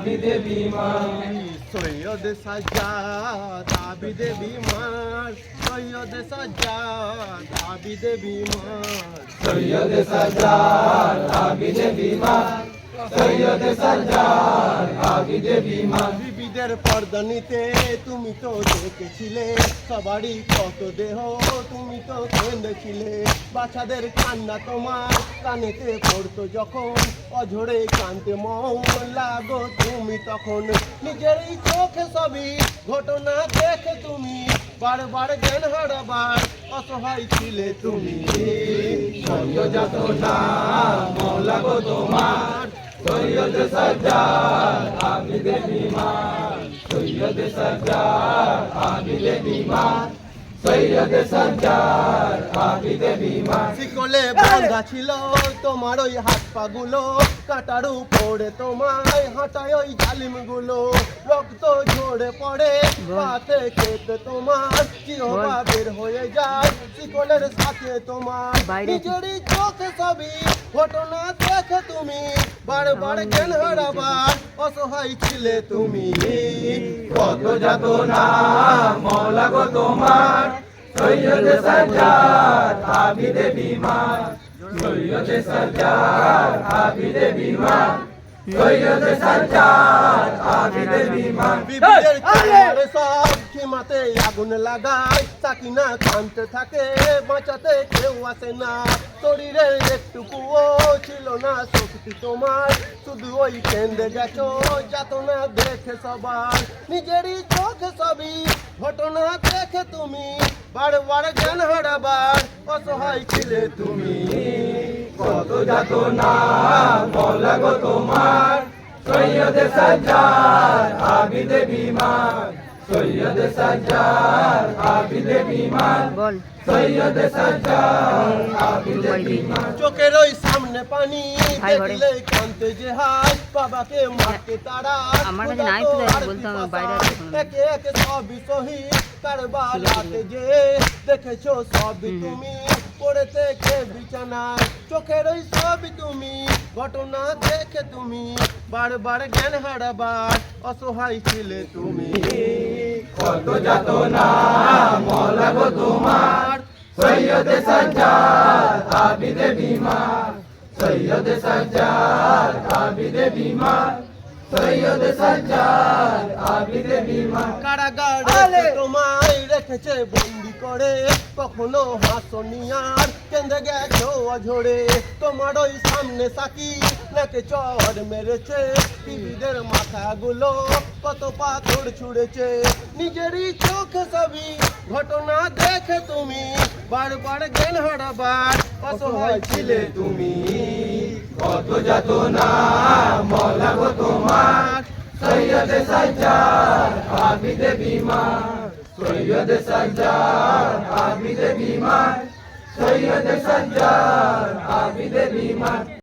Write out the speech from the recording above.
আবিদে বিমান সৈয়দ সাজ্জাদ আবিদে বিমান সৈয়দ সাজ্জাদ আবিদে বিমান সৈয়দ সাজ্জাদ আবিদে বিমান সৈয়দ সাজ্জাদ আবিদে বিমান বিবিদের পর্দা নিতে তুমি তো দেখেছিলে, সবারই কত দেহ তুমি তো কেঁদেছিলে বাচ্চাদের কান্না তোমার কানেতে পড়তো যখন, অঝরে কানতে মন লাগো তুমি তখন। নিজেরই চোখে সবই ঘটনা দেখে তুমি, বারবার জ্ঞান হারাবার অসহায় ছিলে তুমি। সৈয়দ না মৌলা গো তোমার, সৈয়দ সাজ্জাদ আবিদে বিমান সৈয়দ সাজ্জাদ আবিদে বিমান সৈয়দ সাজ্জাদ আবিদে বিমান। শিকলে বাঁধা ছিল তোমার ওই হাত পাগুলো কাটার উপরে তোমায় হাঁটায় ওই জালিমগুলো রক্ত ঝরে পড়ে পাতে খেতে তোমার জিহবা বের হয়ে যায়। শিকলের সাথে তোমার নিজেরই চোখে সবই। ঘটনা দেখে তুমি বারবার জ্ঞান হারাবার অসহায় ছিলে তুমি। কত যাত না মৌলা গো তোমার। সৈয়দ সাজ্জাদ আবিদে বিমান সৈয়দ সাজ্জাদ আবিদে বিমান সৈয়দ সাজ্জাদ আবিদে বিমান বিবিদের চামারে সব কেউ আসে না শরীরে একটুকুও ছিল না শক্তি তোমার শুধু ওই কেন্দ্রে গেছো যাত না দেখে সবার নিজেরই চোখে সবই ঘটনা দেখে তুমি বারবার জ্ঞান হারাবার অসহায় ছিলে তুমি কত যাত না মৌলা গো তোমার। সৈয়দ সাজ্জাদ আবিদে বিমান। সৈয়দ সাজ্জাদ আবিদে বিমান। বল। সৈয়দ সাজ্জাদ আবিদে বিমান। চোখের ওই সামনে পানি দেখলে কানতে যে হাত বাবাকে মারতে তারা আমার কাছে নাই তো বলতাম, বাইরে একে একে সবই শহীদ কারবালাতে যে দেখেছ সবই তুমি। পড়েতে কে বিছানায় চোখের ওই সবই তুমি ঘটনা দেখে তুমি বারবার জ্ঞান হারাবার অসহায় ছিলে তুমি। কত যাত না তোমার। সৈয়দ সাজ্জাদ আবিদে বিমান সৈয়দ সাজ্জাদ আবিদে বিমান সৈয়দ সাজ্জাদ আবিদে বিমান কারাগারে তোমায় রেখেছে বন্দি করে। কখনো হাসনিয়ার কেন্দ্রে গেছো অঝরে। তোমার ওই সামনে সাকি নাকে চর মেরেছে। টিভিদের মাথাগুলো কত পাথর ছুঁড়েছে। নিজেরই চোখে সবই ঘটনা দেখে তুমি। বারবার জ্ঞান হারাবার অসহায় ছিলে তুমি। কত যাত না মৌলা গো তোমার? সৈয়দ সাজ্জাদ আবিদে বিমান। সৈয়দ সাজ্জাদ আবিদে বিমান। সৈয়দ সাজ্জাদ আবিদে বিমান।